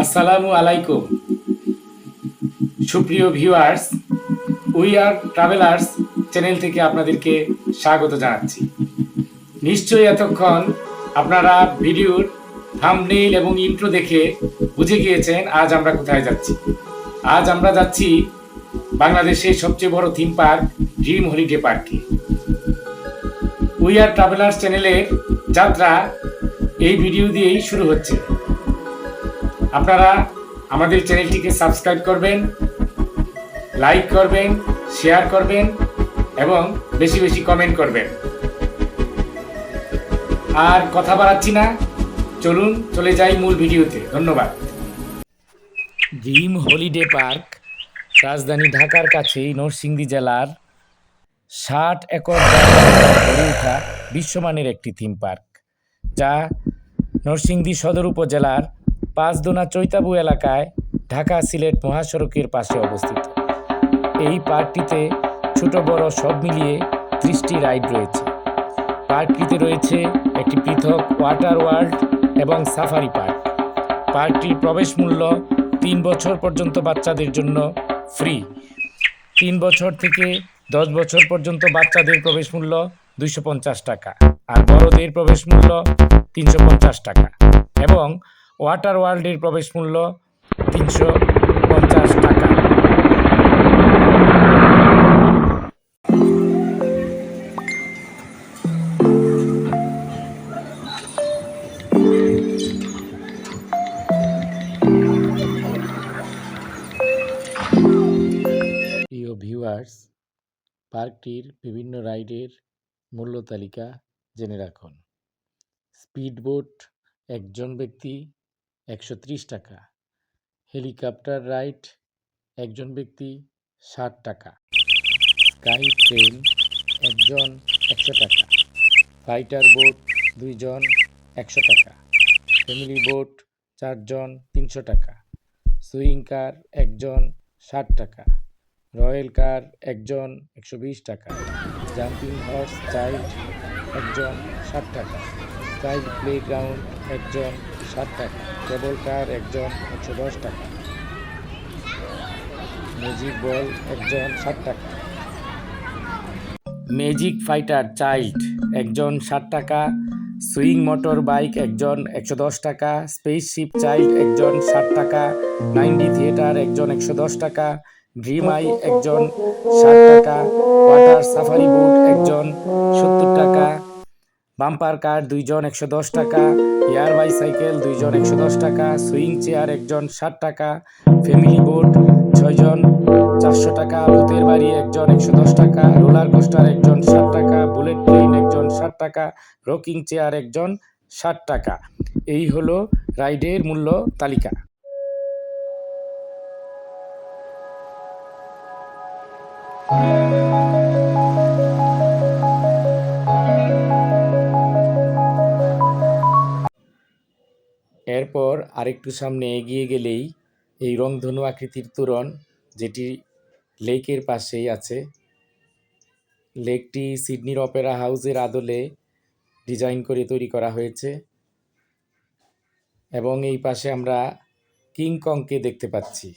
আসসালামু আলাইকুম। সুপ্রিয় viewers we are travellers channel থেকে আপনাদেরকে স্বাগত জানাচ্ছি। নিশ্চয়ই এতক্ষণ আপনারা ভিডিওর থাম্বনেইল এবং ইন্ট্রো দেখে বুঝে গিয়েছেন আজ আমরা কোথায় যাচ্ছি। আজ আমরা যাচ্ছি বাংলাদেশের সবচেয়ে বড় থিম পার্ক ড্রিম হলিডে পার্কে উই আর ট্রাভেলার্স চ্যানেলের যাত্রা এই ভিডিও দিয়েই শুরু হচ্ছে। আপনারা আমাদের চ্যানেলটিকে সাবস্ক্রাইব করবেন, লাইক করবেন, শেয়ার করবেন এবং বেশি বেশি কমেন্ট করবেন। আর কথা বাড়াচ্ছি না, চলুন চলে যাই মূল ভিডিওতে। ধন্যবাদ। ড্রিম হলিডে পার্ক, রাজধানী ঢাকার কাছেই নরসিংদী জেলার ষাট একর গড়ে ওঠা বিশ্বমানের একটি থিম পার্ক, যা নরসিংদী সদর উপজেলার পাঁচদোনা চৈতাবু এলাকায় ঢাকা সিলেট মহাসড়কের পাশে অবস্থিত। এই পার্কটিতে ছোট বড় সব মিলিয়ে ত্রিশটি রাইড রয়েছে। পার্কটিতে রয়েছে একটি পৃথক ওয়াটার ওয়ার্ল্ড এবং সাফারি পার্ক। পার্কটির প্রবেশ মূল্য তিন বছর পর্যন্ত বাচ্চাদের জন্য ফ্রি। তিন বছর থেকে দশ বছর পর্যন্ত বাচ্চাদের প্রবেশ মূল্য দুইশো পঞ্চাশ টাকা আর বড়দের প্রবেশ মূল্য তিনশো পঞ্চাশ টাকা। এবং ওয়াটার ওয়ার্ল্ডের প্রবেশ মূল্য তিনশো পঞ্চাশ টাকা। প্রিয় ভিউয়ার্স, পার্কটির বিভিন্ন রাইডের মূল্য তালিকা জেনে রাখুন। স্পিডবোট একজন ব্যক্তি একশো ত্রিশ টাকা। হেলিকপ্টার রাইড একজন ব্যক্তি ষাট টাকা। স্কাই ট্রেন একজন একশো টাকা। ফাইটার বোট দুইজন একশো টাকা। ফ্যামিলি বোট চারজন তিনশো টাকা। সুইং কার একজন ষাট টাকা। রয়্যাল কার একজন একশো বিশ টাকা। জাম্পিং হর্স চাইল্ড একজন ষাট টাকা। চাইল্ড প্লে গ্রাউন্ড একজন ষাট টাকা। কেবল কার একজন একশো দশ টাকা। ম্যাজিক বল একজন ষাট টাকা। ম্যাজিক ফাইটার চাইল্ড একজন ষাট টাকা। সুইং মোটর বাইক একজন একশো দশ টাকা। স্পেসশিপ চাইল্ড একজন ষাট টাকা। নাইনডি থিয়েটার একজন একশো দশ টাকা। ড্রিম আই একজন ষাট টাকা। ওয়াটার সাফারি বোট একজন সত্তর টাকা। বাম্পার কার, দুইজন একশো দশ টাকা, এয়ার বাইসাইকেল, দুইজন একশো দশ টাকা, সুইং চেয়ার একজন ষাট টাকা, ফ্যামিলি বোট ছয়জন চারশো টাকা ভূতের বাড়ি একজন একশো দশ টাকা, রোলার কোস্টার একজন ষাট টাকা, বুলেট ট্রেন একজন ষাট টাকা, রকিং চেয়ার একজন ষাট টাকা। এই হলো রাইডের মূল্য তালিকা। এরপর আরেকটু সামনে এগিয়ে গেলেই এই রংধনু আকৃতির তোরণ, যেটি লেকের পাশেই আছে। লেকটি সিডনির অপেরা হাউসের আদলে ডিজাইন করে তৈরি করা হয়েছে এবং এই পাশে আমরা কিংকংকে দেখতে পাচ্ছি।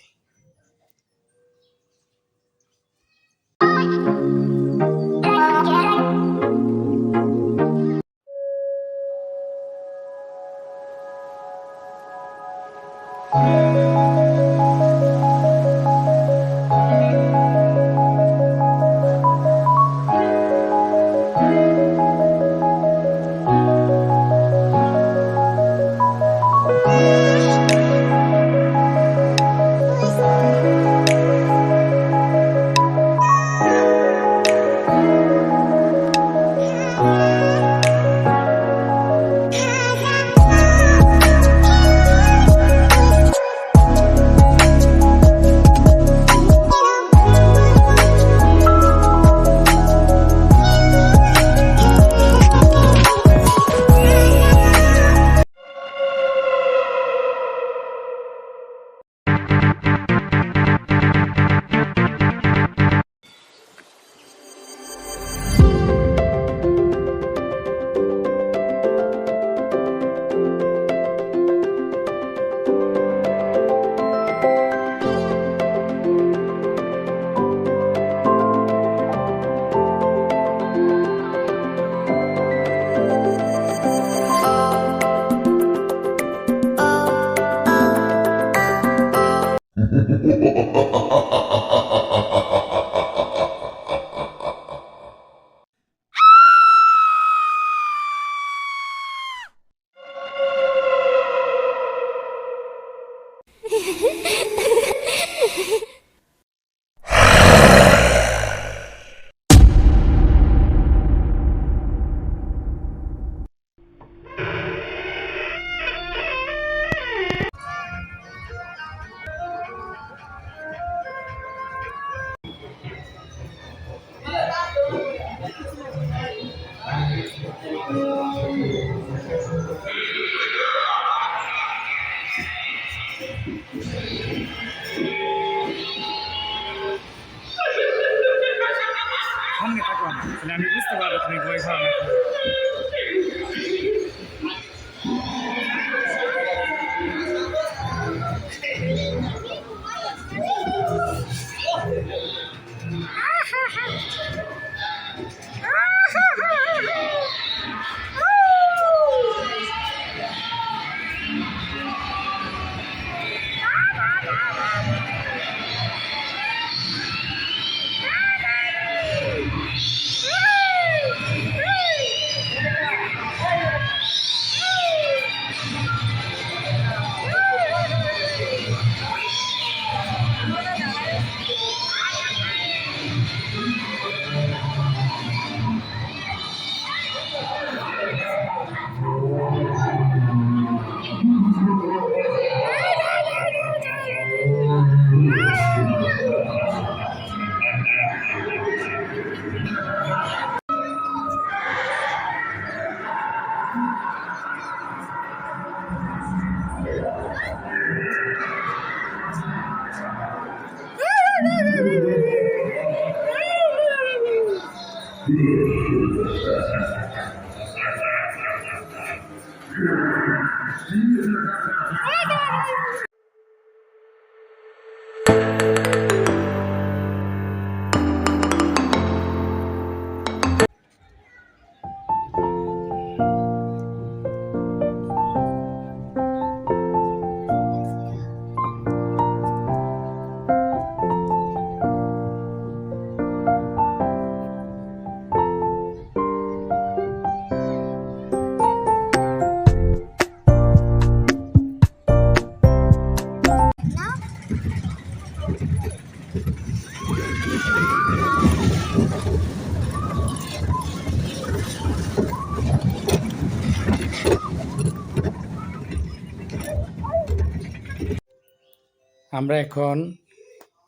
আমরা এখন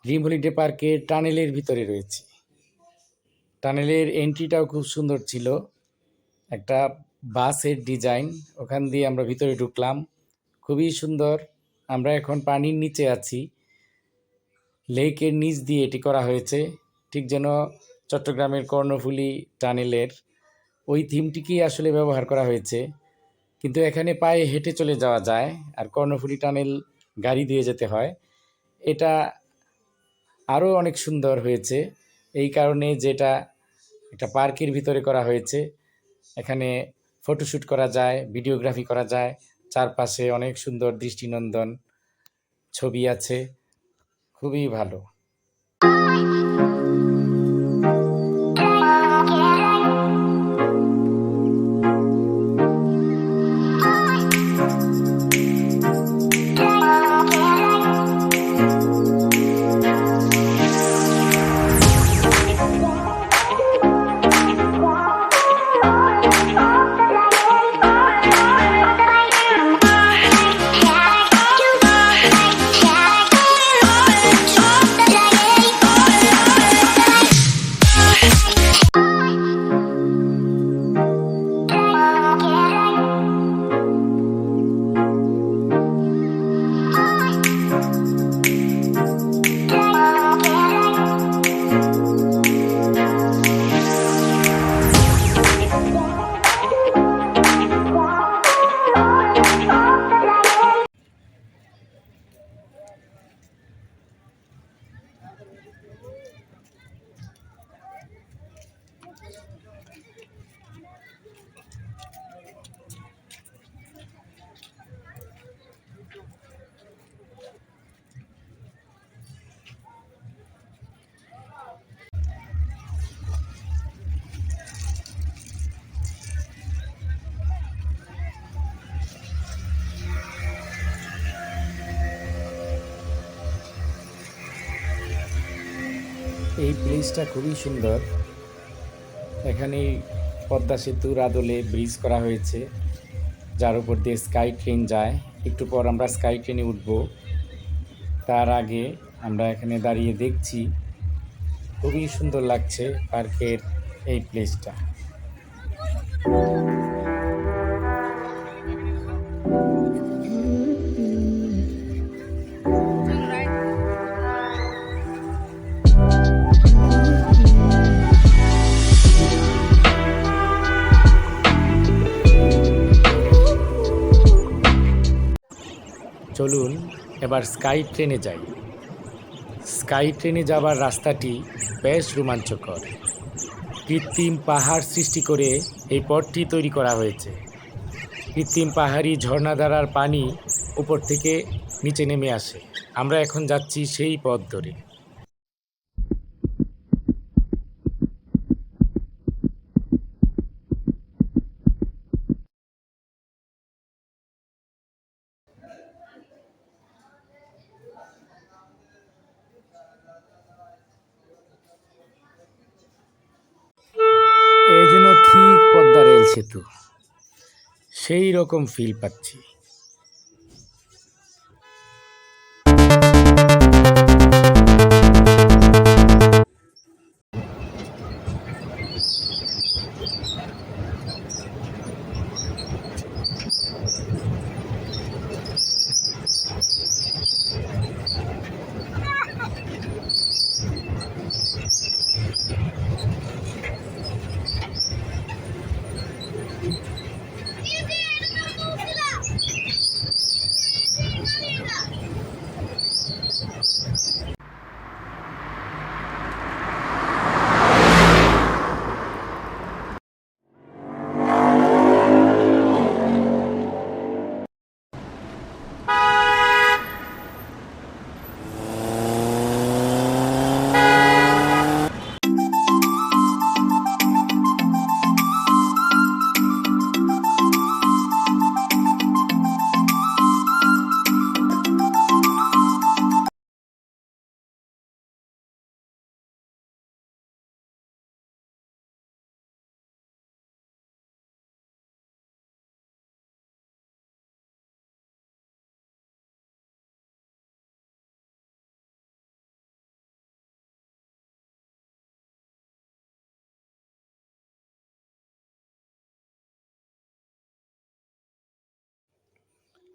ড্রিম হলিডে পার্কের টানেলের ভিতরে রয়েছি। টানেলের এন্ট্রিটাও খুব সুন্দর ছিল। একটা বাসের ডিজাইন ওখান দিয়ে আমরা ভিতরে ঢুকলাম। খুবই সুন্দর। আমরা এখন পানির নিচে আছি। লেকের নিচ দিয়ে এটি করা হয়েছে। ঠিক যেন চট্টগ্রামের কর্ণফুলী টানেলের ওই থিমটিকেই আসলে ব্যবহার করা হয়েছে। কিন্তু এখানে পায়ে হেঁটে চলে যাওয়া যায় আর কর্ণফুলী টানেল গাড়ি দিয়ে যেতে হয়। এটা আরও অনেক সুন্দর হয়েছে। এই কারণে যেটা একটা পার্কের ভিতরে করা হয়েছে, এখানে ফটোশ্যুট করা যায়, ভিডিওগ্রাফি করা যায়, চারপাশে অনেক সুন্দর দৃষ্টিনন্দন ছবি আছে, খুবই ভালো। এই প্লেসটা খুবই সুন্দর। এখানে পদ্মা সেতুর আদলে ব্রিজ করা হয়েছে, যার উপর দিয়ে স্কাই ট্রেন যায়। একটু পর আমরা স্কাই ট্রেনে উঠব। তার আগে আমরা এখানে দাঁড়িয়ে দেখছি, খুবই সুন্দর লাগছে পার্কের এই প্লেসটা চলুন এবার স্কাই ট্রেনে যাই। স্কাই ট্রেনে যাবার রাস্তাটি বেশ রোমাঞ্চকর। কৃত্রিম পাহাড় সৃষ্টি করে এই পথটি তৈরি করা হয়েছে। কৃত্রিম পাহাড়ি ঝর্ণাধারার পানি উপর থেকে নিচে নেমে আসে। আমরা এখন যাচ্ছি সেই পথ ধরে। সেতু সেই রকম ফিল পাচ্ছি।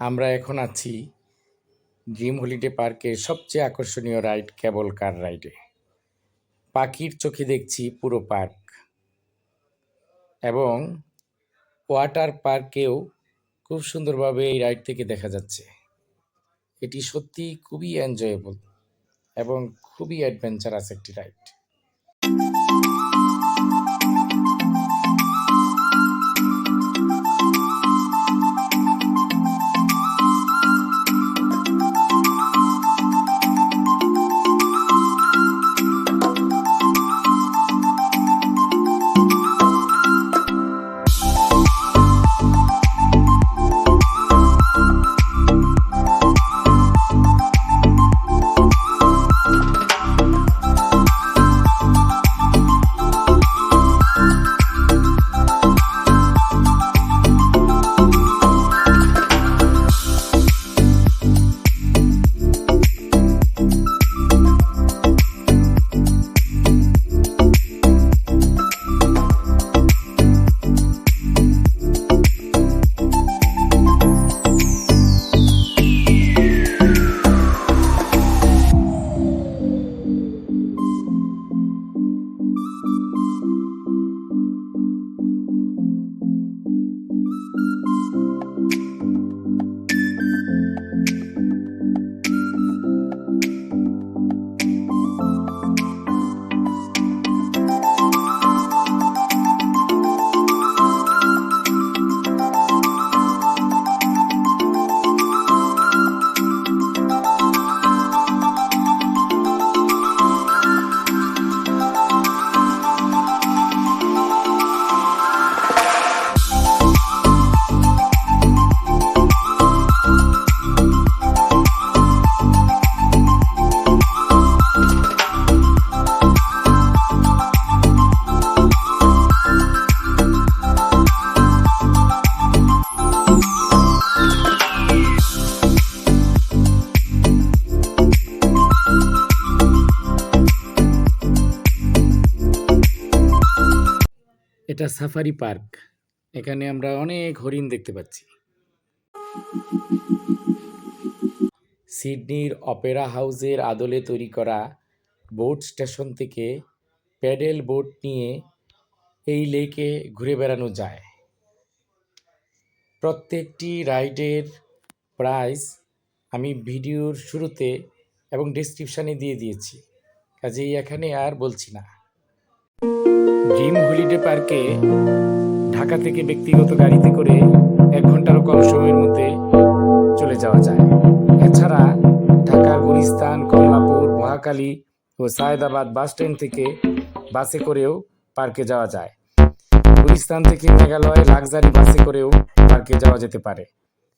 আমরা এখন আছি ড্রিম হলিডে পার্কের সবচেয়ে আকর্ষণীয় রাইড কেবল কার রাইডে। পাখির চোখে দেখছি পুরো পার্ক। এবং ওয়াটার পার্কেও খুব সুন্দরভাবে এই রাইড থেকে দেখা যাচ্ছে। এটি সত্যি খুবই এনজয়েবল এবং খুবই অ্যাডভেঞ্চারাস একটি রাইড। এটা সাফারি পার্ক। এখানে আমরা অনেক হরিণ দেখতে পাচ্ছি। সিডনির অপেরা হাউসের আদলে তৈরি করা বোট স্টেশন থেকে প্যাডেল বোট নিয়ে এই লেকে ঘুরে বেড়ানো যায়। প্রত্যেকটি রাইডের প্রাইস আমি ভিডিওর শুরুতে এবং ডিসক্রিপশানে দিয়ে দিয়েছি। কাজেই এখানে আর বলছি না। ড্রিম হলিডে পার্কে ঢাকা থেকে ব্যক্তিগত গাড়িতে করে এক ঘন্টারও কম সময়ের মধ্যে চলে যাওয়া যায়। এছাড়া ঢাকার গুলিস্তান, কমলাপুর মহাকালী ও সায়েদাবাদ বাস স্ট্যান্ড থেকে বাসে করেও পার্কে যাওয়া যায়। গুলিস্তান থেকে মেঘালয় লাক্সারি বাসে করেও পার্কে যাওয়া যেতে পারে।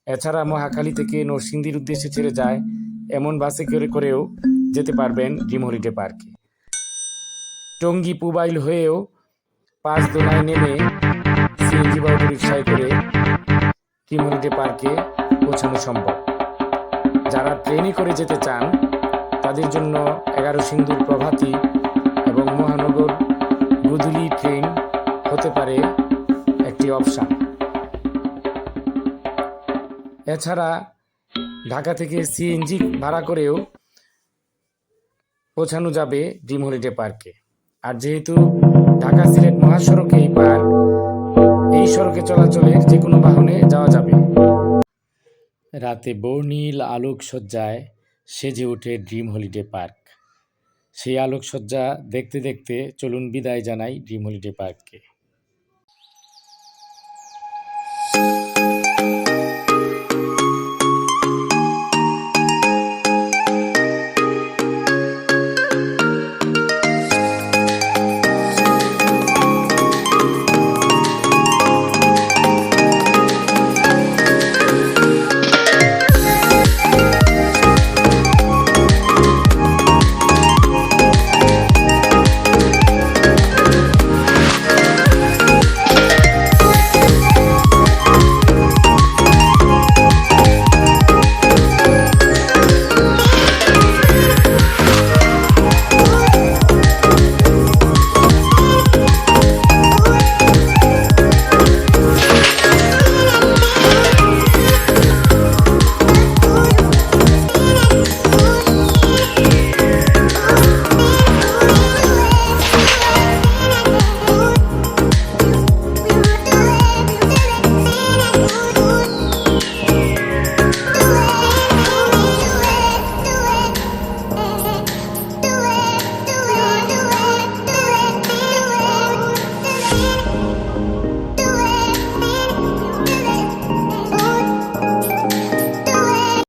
এছাড়া মহাখালী থেকে নরসিংদীর উদ্দেশ্যে ছেড়ে যায় এমন বাসে করে করেও যেতে পারবেন ড্রিম হলিডে পার্কে। টঙ্গী পুবাইল হয়েও পাঁচ দোলায় নেমে সিএনজি বা রিক্সায় করে ড্রিম পার্কে পৌঁছানো সম্ভব। যারা ট্রেনে করে যেতে চান, তাদের জন্য এগারো সিন্ধুর প্রভাতী এবং মহানগর গুদুলি ট্রেন হতে পারে একটি অপশান। এছাড়া ঢাকা থেকে সিএনজি ভাড়া করেও পৌঁছানো যাবে ড্রিম হলিডে পার্কে। আর যেহেতু ঢাকা সিলেট মহাসড়কে এই পার্ক, এই সড়কে চলাচলের যে কোনো বাহনে যাওয়া যাবে। রাতে বর্ণিল আলোকসজ্জায় সেজে ওঠে ড্রিম হলিডে পার্ক। সেই আলোকসজ্জা দেখতে দেখতে চলুন বিদায় জানাই ড্রিম হলিডে পার্ককে।